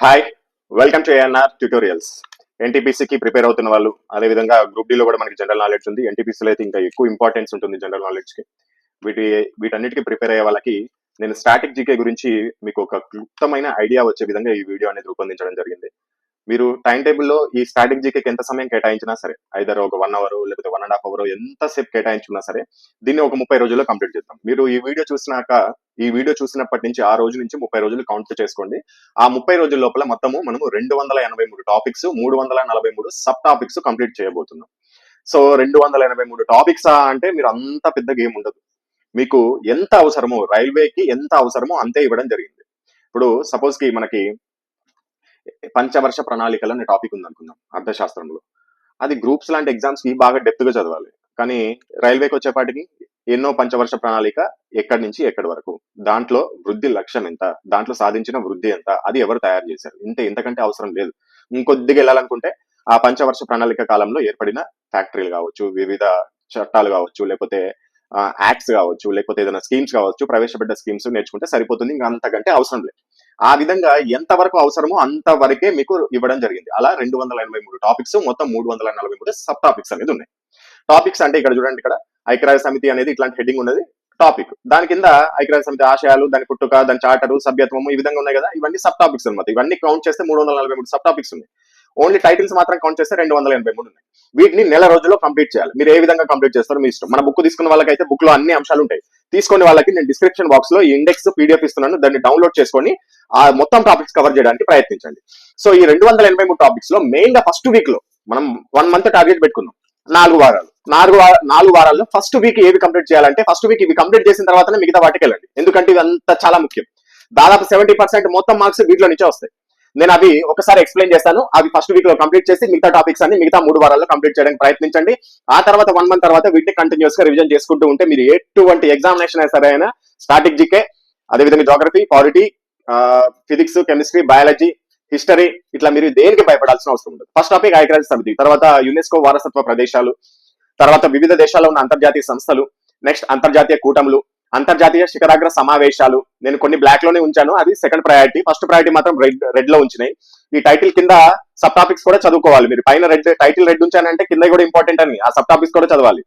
Hi welcome to ANR tutorials ఎన్టీపీసీకి prepare అవుతున్న వాళ్ళు అదేవిధంగా గ్రూప్ డీలో కూడా మనకి జనరల్ నాలెడ్జ్ ఉంది. ఎన్టీపీసీలో అయితే ఇంకా ఎక్కువ ఇంపార్టెన్స్ ఉంటుంది జనరల్ నాలెడ్జ్కి. వీటి వీటన్నిటికీ ప్రిపేర్ అయ్యే వాళ్ళకి నేను స్టాటిక్ జీకే గురించి మీకు ఒక క్లుప్తమైన ఐడియా వచ్చే విధంగా ఈ వీడియో అనేది రూపొందించడం జరిగింది. మీరు టైం టేబుల్లో ఈ స్టాటిక్ జీకేకి ఎంత సమయం కేటాయించినా సరే ఐదర్ ఒక వన్ అవర్ లేకపోతే వన్ అండ్ హాఫ్ అవర్ ఎంతసేపు కేటాయించుకున్నా సరే దీన్ని ఒక ముప్పై రోజుల్లో కంప్లీట్ చేద్దాం. మీరు ఈ వీడియో చూసినాక ఈ వీడియో చూసినప్పటి నుంచి ఆ రోజు నుంచి ముప్పై రోజులు కౌంట్ చేసుకోండి. ఆ ముప్పై రోజుల లోపల మొత్తము మనము రెండు వందల ఎనభై మూడు టాపిక్స్ మూడు వందల నలభై మూడు సబ్ టాపిక్స్ కంప్లీట్ చేయబోతున్నాం. సో రెండు వందల ఎనభై మూడు టాపిక్స్ అంటే మీరు అంత పెద్ద గేమ్ ఉండదు. మీకు ఎంత అవసరమో రైల్వేకి ఎంత అవసరమో అంతే ఇవ్వడం జరిగింది. ఇప్పుడు సపోజ్కి మనకి పంచవర్ష ప్రణాళికలు అనే టాపిక్ ఉంది అనుకుందాం అర్థశాస్త్రంలో. అది గ్రూప్స్ లాంటి ఎగ్జామ్స్కి బాగా డెప్త్గా చదవాలి. కానీ రైల్వేకి వచ్చేపాటికి ఎన్నో పంచవర్ష ప్రణాళిక ఎక్కడి నుంచి ఎక్కడి వరకు? దాంట్లో వృద్ధి లక్ష్యం ఎంత? దాంట్లో సాధించిన వృద్ధి ఎంత? అది ఎవరు తయారు చేశారు? ఇంత ఇంతకంటే అవసరం లేదు. ఇంకొద్దిగా వెళ్ళాలనుకుంటే ఆ పంచవర్ష ప్రణాళిక కాలంలో ఏర్పడిన ఫ్యాక్టరీలు కావచ్చు వివిధ చట్టాలు కావచ్చు లేకపోతే యాక్ట్స్ కావచ్చు లేకపోతే ఏదైనా స్కీమ్స్ కావచ్చు ప్రవేశపెట్ట స్కీమ్స్ నేర్చుకుంటే సరిపోతుంది. ఇంకా అంతకంటే అవసరం లేదు. ఆ విధంగా ఎంతవరకు అవసరమో అంతవరకే మీకు ఇవ్వడం జరిగింది. అలా రెండు వందల ఎనభై మూడు టాపిక్స్ మొత్తం మూడు వందల నలభై మూడు సబ్ టాపిక్స్ అనేది ఉన్నాయి. టాపిక్స్ అంటే ఇక్కడ చూడండి ఇక్కడ ఐక్యరాజ్య సమితి అనేది ఇట్లాంటి హెడ్డింగ్ ఉన్నది. టాపిక్. దాని కింద ఐక్యరాజ్య సమితి ఆశయాలు దాని పుట్టుక దాని చార్టరు సభ్యత్వము ఈ విధంగా ఉన్నాయి కదా. ఇవన్నీ సబ్ టాపిక్స్ అనమాట ఇవన్నీ కౌంట్ చేస్తే మూడు వందల నలభై మూడు సబ్ టాపిక్స్ ఉన్నాయి. ఓన్లీ టైటిల్స్ మాత్రం కౌంట్ చేస్తే రెండు వందల ఎనభై మూడు ఉన్నాయి. వీటిని నెల రోజుల్లో కంప్లీట్ చేయాలి. మీరు ఏ విధంగా కంప్లీట్ చేస్తారో మీ ఇష్టం. మన బుక్ తీసుకున్న వాళ్ళకైతే బుక్లో అన్ని అంశాలు ఉంటాయి. తీసుకునే వాళ్ళకి నేను డిస్క్రిప్షన్ బాక్స్లో ఇండెక్స్ పీడిఎఫ్ ఇస్తున్నాను దాన్ని డౌన్లోడ్ చేసుకొని ఆ మొత్తం టాపిక్స్ కవర్ చేయడానికి ప్రయత్నించండి. సో ఈ రెండు వందల ఎనభై మూడు టాపిక్స్లో మెయిన్గా ఫస్ట్ వీక్లో మనం వన్ మంత్ టార్గెట్ పెట్టుకున్నాం. నాలుగు వారాలు. నాలుగు నాలుగు వారాల్లో ఫస్ట్ వీక్ ఏవి కంప్లీట్ చేయాలంటే ఫస్ట్ వీక్ ఇవి కంప్లీట్ చేసిన తర్వాతనే మిగతా వాటికి వెళ్ళండి. ఎందుకంటే ఇవి అంతా చాలా ముఖ్యం. దాదాపు సెవెంటీ పర్సెంట్ మొత్తం మార్క్స్ వీటిలో నుంచే వస్తాయి. నేను అవి ఒకసారి ఎక్స్ప్లెయిన్ చేస్తాను. అవి ఫస్ట్ వీక్లో కంప్లీట్ చేసి మిగతా టాపిక్స్ అన్ని మిగతా మూడు వారాల్లో కంప్లీట్ చేయడానికి ప్రయత్నించండి. ఆ తర్వాత వన్ మంత్ తర్వాత వీటిని కంటిన్యూస్గా రివిజన్ చేసుకుంటూ ఉంటే మీరు ఎటువంటి ఎగ్జామినేషన్ అయినా సరే అయినా స్టాటిక్ జికే అదేవిధంగా geography polity physics chemistry biology history ఇట్లా మీరు దేనికి భయపడాల్సిన అవసరం ఉండదు. ఫస్ట్ టాపిక్ ఐక్యరాజ్య సమితి తర్వాత యునెస్కో వారసత్వ ప్రదేశాలు తర్వాత వివిధ దేశాల్లో ఉన్న అంతర్జాతీయ సంస్థలు నెక్స్ట్ అంతర్జాతీయ కూటములు అంతర్జాతీయ శిఖరాగ్ర సమావేశాలు. నేను కొన్ని బ్లాక్లోనే ఉంచాను. అది సెకండ్ ప్రయారిటీ ఫస్ట్ ప్రయారిటీ మాత్రం రెడ్ రెడ్లో ఉంచినాయి. ఈ టైటిల్ కింద సబ్ టాపిక్స్ కూడా చదువుకోవాలి మీరు. పైన రెడ్ టైటిల్ రెడ్ ఉంచానంటే కింద కూడా ఇంపార్టెంట్ అని. ఆ సబ్ టాపిక్స్ కూడా చదవాలి.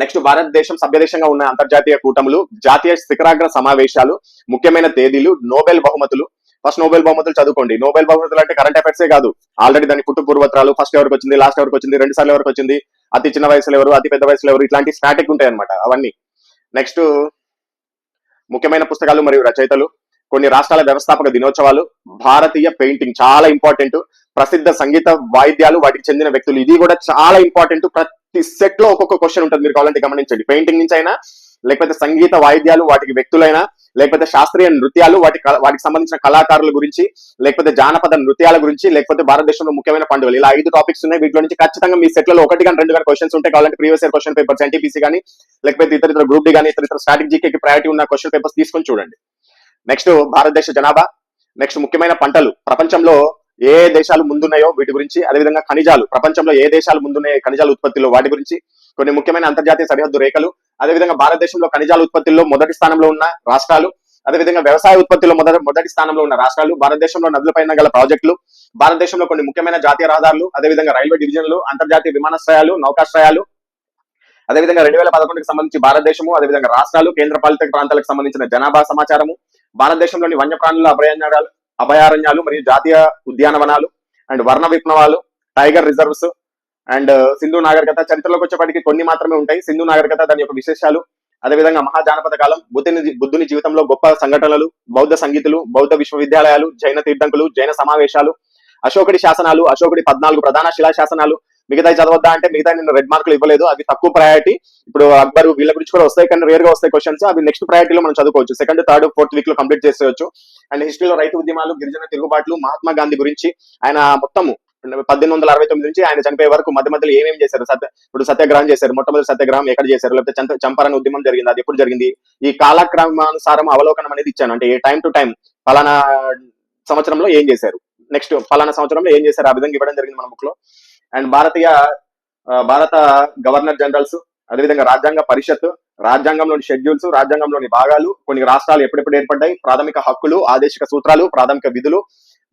నెక్స్ట్ భారతదేశం సభ్యదేశంగా ఉన్న అంతర్జాతీయ కూటములు జాతీయ శిఖరాగ్ర సమావేశాలు ముఖ్యమైన తేదీలు నోబెల్ బహుమతులు. ఫస్ట్ నోబెల్ బహుమతులు చదువుకోండి. నోబెల్ బహుమతులు అంటే కరెంట్ అఫైర్సే కాదు. ఆల్రెడీ దాని పుట్టు పూర్వత్రాలు ఫస్ట్ ఎవరికి వచ్చింది లాస్ట్ ఎవరికి వచ్చింది రెండు సార్లు ఎవరికి వచ్చింది అతి చిన్న వయసులో ఎవరు అతి పెద్ద వయసులో ఎవరు ఇట్లాంటి స్టాటిక్ ఉంటాయి అనమాట అవన్నీ. నెక్స్ట్ ముఖ్యమైన పుస్తకాలు మరియు రచయితలు కొన్ని రాష్ట్రాల వ్యవస్థాపక దినోత్సవాలు భారతీయ పెయింటింగ్ చాలా ఇంపార్టెంట్ ప్రసిద్ధ సంగీత వాయిద్యాలు వాటికి చెందిన వ్యక్తులు. ఇది కూడా చాలా ఇంపార్టెంట్ ప్రతి సెట్లో ఒక్కొక్క క్వశ్చన్ ఉంటుంది. మీరు కావాలంటే గమనించండి. పెయింటింగ్ నుంచి అయినా లేకపోతే సంగీత వాయిద్యాలు వాటికి వ్యక్తులైనా లేకపోతే శాస్త్రీయ నృత్యాలు వాటి వాటికి సంబంధించిన కళాకారుల గురించి లేకపోతే జానపద నృత్యాల గురించి లేకపోతే భారతదేశంలో ముఖ్యమైన పండుగలు. ఇలా ఐదు టాపిక్స్ ఉన్నాయి. వీటిలో నుంచి ఖచ్చితంగా మీ సెట్లలో ఒకటి కానీ రెండు కానీ క్వశ్చన్స్ ఉంటాయి కావాలంటే previous year question papers NTPC కానీ లేకపోతే ఇతర ఇతర గ్రూప్ డి కానీ ఇతర ఇతర స్ట్రాటజీకి ప్రయారిటీ ఉన్న క్వశ్చన్ పేపర్స్ తీసుకొని చూడండి. నెక్స్ట్ భారతదేశ జనాభా. నెక్స్ట్ ముఖ్యమైన పంటలు. ప్రపంచంలో ఏ దేశాలు ముందున్నాయో వీటి గురించి అదేవిధంగా ఖనిజాలు. ప్రపంచంలో ఏ దేశాలు ముందున్నాయో ఖనిజాల ఉత్పత్తిలో వాటి గురించి కొన్ని ముఖ్యమైన అంతర్జాతీయ సరిహద్దు రేఖలు అదేవిధంగా భారతదేశంలో ఖనిజాల ఉత్పత్తిలో మొదటి స్థానంలో ఉన్న రాష్ట్రాలు అదేవిధంగా వ్యవసాయ ఉత్పత్తిలో మొదటి మొదటి స్థానంలో ఉన్న రాష్ట్రాలు భారతదేశంలో నదులపైన గల ప్రాజెక్టులు భారతదేశంలో కొన్ని ముఖ్యమైన జాతీయ రహదారులు అదేవిధంగా రైల్వే డివిజన్లు అంతర్జాతీయ విమానాశ్రయాలు నౌకాశ్రయాలు అదేవిధంగా రెండు వేల పదకొండుకి సంబంధించి భారతదేశము అదేవిధంగా రాష్ట్రాలు కేంద్ర పాలిత ప్రాంతాలకు సంబంధించిన జనాభా సమాచారము భారతదేశంలోని వన్యప్రాణుల అభయారణ్యాలు అభయారణ్యాలు మరియు జాతీయ ఉద్యానవనాలు అండ్ వర్ణ విప్లవాలు టైగర్ రిజర్వ్స్ అండ్ సింధు నాగరికత చరిత్రలోకి వచ్చేప్పటికి కొన్ని మాత్రమే ఉంటాయి. సింధు నాగరికత దాని యొక్క విశేషాలు అదేవిధంగా మహాజానపద కాలం బుద్ధుని బుద్ధుని జీవితంలో గొప్ప సంఘటనలు బౌద్ధ సంగీతులు బౌద్ధ విశ్వవిద్యాలయాలు జైన తీర్థంకులు జైన సమావేశాలు అశోకుడి శాసనాలు అశోకుడి పద్నాలుగు ప్రధాన శిలా శాసనాలు మిగతా చదవద్దా అంటే మిగతా నేను రెడ్ మార్కులు ఇవ్వలేదు. అవి తక్కువ ప్రయారిటీ ఇప్పుడు అక్బర్ వీళ్ళ గురించి కూడా వస్తాయి కానీ రేర్గా వస్తాయి క్వశ్చన్స్ అవి నెక్స్ట్ ప్రయారిటీలో మనం చదువుకోవచ్చు. సెకండ్ థర్డ్ ఫోర్త్ వీక్లో కంప్లీట్ చేసేయచ్చు. అండ్ హిస్టరీలో రైతు ఉద్యమాలు గిరిజన తిరుగుబాట్లు మహాత్మా గాంధీ గురించి ఆయన మొత్తము పద్దెనిమిది వందల అరవై తొమ్మిది నుంచి ఆయన చనిపోయే వరకు మధ్య మధ్యలో ఏమేమి చేశారు? సత్య ఇప్పుడు సత్యాగ్రహం చేశారు. మొట్టమొదటి సత్యాగ్రహం ఎక్కడ చేశారు? లేకపోతే చంప- ఉద్యమం జరిగింది? అది ఎప్పుడు జరిగింది? ఈ కాలక్రమానుసారం అవలోకనం అనేది ఇచ్చాను. అంటే ఏ టైం టు టైం ఫలానా సంవత్సరంలో ఏం చేశారు? నెక్స్ట్ ఫలానా సంవత్సరంలో ఏం చేశారు? ఆ విధంగా ఇవ్వడం జరిగింది మన బుక్లో అండ్ భారతీయ భారత గవర్నర్ జనరల్స్ అదేవిధంగా రాజ్యాంగ పరిషత్ రాజ్యాంగంలోని షెడ్యూల్స్ రాజ్యాంగంలోని భాగాలు కొన్ని రాష్ట్రాలు ఎప్పుడెప్పుడు ఏర్పడ్డాయి? ప్రాథమిక హక్కులు ఆదేశిక సూత్రాలు ప్రాథమిక విధులు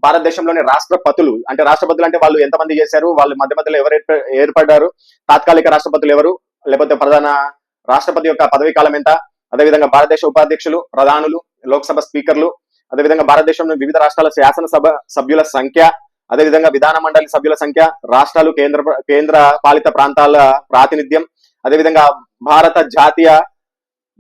భారతదేశంలోని రాష్ట్రపతులు అంటే రాష్ట్రపతులు అంటే వాళ్ళు ఎంతమంది చేశారు వాళ్ళు మధ్య మధ్యలో ఎవరు ఏర్పడ్డారు తాత్కాలిక రాష్ట్రపతులు ఎవరు లేకపోతే ప్రధాన రాష్ట్రపతి యొక్క పదవీ కాలం ఎంత అదేవిధంగా భారతదేశ ఉపాధ్యక్షులు ప్రధానులు లోక్సభ స్పీకర్లు అదేవిధంగా భారతదేశంలో వివిధ రాష్ట్రాల శాసనసభ సభ్యుల సంఖ్య అదేవిధంగా విధాన మండలి సభ్యుల సంఖ్య రాష్ట్రాలు కేంద్ర కేంద్ర పాలిత ప్రాంతాల ప్రాతినిధ్యం అదేవిధంగా భారత జాతీయ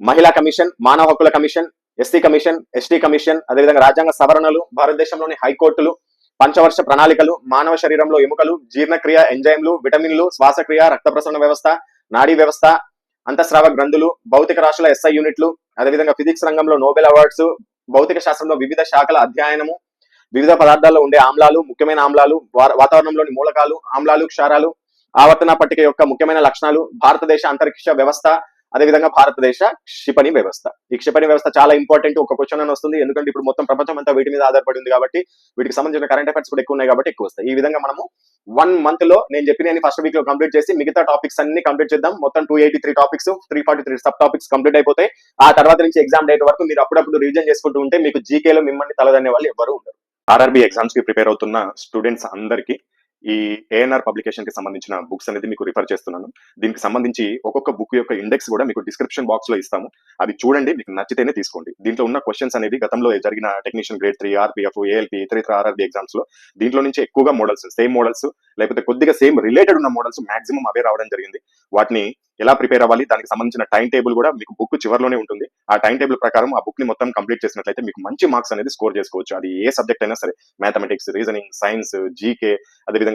మహిళా కమిషన్ మానవ హక్కుల commission ST commission ST commission అదేవిధంగా రాజ్యాంగ సవరణలు భారతదేశంలోని హైకోర్టులు పంచవర్ష ప్రణాళికలు మానవ శరీరంలో ఎముకలు జీర్ణక్రియ ఎంజైమ్లు విటమిన్లు శ్వాసక్రియ రక్త ప్రసరణ వ్యవస్థ నాడీ వ్యవస్థ అంతఃస్రావ గ్రంథులు భౌతిక రాశుల ఎస్ఐ యూనిట్లు అదేవిధంగా ఫిజిక్స్ రంగంలో నోబెల్ అవార్డ్స్ భౌతిక శాస్త్రంలో వివిధ శాఖల అధ్యయనము వివిధ పదార్థాల్లో ఉండే ఆమ్లాలు ముఖ్యమైన ఆమ్లాలు వా- వాతావరణంలోని మూలకాలు ఆమ్లాలు క్షారాలు ఆవర్తన పట్టిక యొక్క ముఖ్యమైన లక్షణాలు భారతదేశ అంతరిక్ష వ్యవస్థ అదేవిధంగా భారతదేశ క్షిపణి వ్యవస్థ. ఈ క్షిపణి వ్యవస్థ చాలా ఇంపార్టెంట్ ఒక క్వశ్చన్ అని వస్తుంది. ఎందుకంటే ఇప్పుడు మొత్తం ప్రపంచం అంతా వీటి మీద ఆధారపడి ఉంది కాబట్టి వీటికి సంబంధించిన కరెంట్ అఫైర్స్ కూడా ఎక్కువ ఉన్నాయి కాబట్టి ఎక్కువ వస్తాయి. ఈ విధంగా మనము వన్ మంత్లో నేను చెప్పిన ఫస్ట్ వీక్లో కంప్లీట్ చేసి మిగతా టాపిక్స్ అన్ని కంప్లీట్ చేద్దాం. మొత్తం two eighty three topics three forty three sub topics complete అయిపోతాయి. ఆ తర్వాత నుంచి ఎగ్జామ్ డేట్ వరకు మీరు అప్పుడప్పుడు రివిజన్ చేసుకుంటూ ఉంటే మీకు జీకేలో మిమ్మల్ని తలదనే వాళ్ళు ఎవరు ఉండరు. ఆర్ఆర్బి ఎగ్జామ్స్కి ప్రిపేర్ అవుతున్న స్టూడెంట్స్ అందరికీ ఈ ఏఎన్ఆర్ పబ్లికేషన్కి సంబంధించిన బుక్స్ అనేది మీకు రిఫర్ చేస్తున్నాను. దీనికి సంబంధించి ఒక్కొక్క బుక్ యొక్క ఇండెక్స్ కూడా మీకు డిస్క్రిప్షన్ బాక్స్లో ఇస్తాము. అది చూడండి మీకు నచ్చితేనే తీసుకోండి. దీంట్లో ఉన్న క్వశ్చన్స్ అనేది గతంలో జరిగిన technician grade three RPF ALP ఇతర ఇతర ఆర్ఆర్బి ఎగ్జామ్స్లో దీంట్లో నుంచి ఎక్కువగా మోడల్స్ సేమ్ మోడల్స్ లేకపోతే కొద్దిగా సేమ్ రిలేటెడ్ ఉన్న మోడల్స్ మాక్సిమం అవే రావడం జరిగింది. వాటిని ఎలా ప్రిపేర్ అవ్వాలి? దానికి సంబంధించిన టైం టేబుల్ కూడా మీకు బుక్ చివరిలోనే ఉంటుంది. ఆ టైం టేబుల్ ప్రకారం ఆ బుక్ని మొత్తం కంప్లీట్ చేసినట్లయితే మీకు మంచి మార్క్స్ అనేది స్కోర్ చేసుకోవచ్చు. అది ఏ సబ్జెక్ట్ అయినా సరే. మ్యాథమెటిక్స్ రీజనింగ్ సైన్స్ జీకే అదేవిధంగా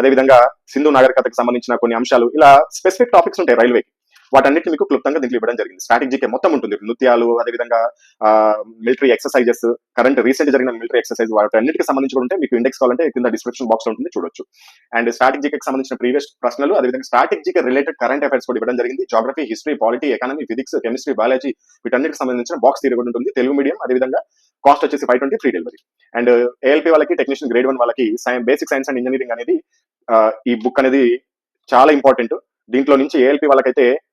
అదేవిధంగా సింధు నాగరికతకు సంబంధించిన కొన్ని అంశాలు ఇలా స్పెసిఫిక్ టాపిక్స్ ఉంటాయి రైల్వేకి. వాటన్నిటి మీకు క్లుప్తంగా దీంట్లో ఇవ్వడం జరిగింది. స్ట్రాటజీకే మొత్తం ఉంటుంది. నృత్యాలు అదేవిధంగా మిలిటరీ ఎక్సర్సైజెస్ కరెంట్ రీసెంట్ జరిగిన మిలిటరీ ఎక్సర్సైజ్ వాటన్నిటికి సంబంధించి కూడా ఉంటే మీకు ఇండెక్స్ కావాలంటే కింద డిస్క్రిప్షన్ బాక్స్ ఉంటుంది చూడొచ్చు. అండ్ స్ట్రాటజీకి సంబంధించిన ప్రీవియస్ ప్రశ్నలు అదేవిధంగా స్ట్రాటజీకి రిలేటెడ్ కరెంట్ అఫైర్స్ కూడా ఇవ్వడం జరిగింది. Geography history polity economy physics chemistry biology వీటన్నిటికి సంబంధించిన బాక్స్ తీరు కూడా ఉంటుంది. తెలుగు మీడియం అదేవిధంగా కాస్ట్ వచ్చేసి five twenty free delivery and ALP వాళ్ళకి టెక్నీషియన్ గ్రేడ్ వన్ వాళ్ళకి బేసిక్ సైన్స్ అండ్ ఇంజనీరింగ్ అనేది uh, ఈ బుక్ అనేది చాలా ఇంపార్టెంట్ దీంట్లో నుంచి ఏఎల్పి వాళ్ళకైతే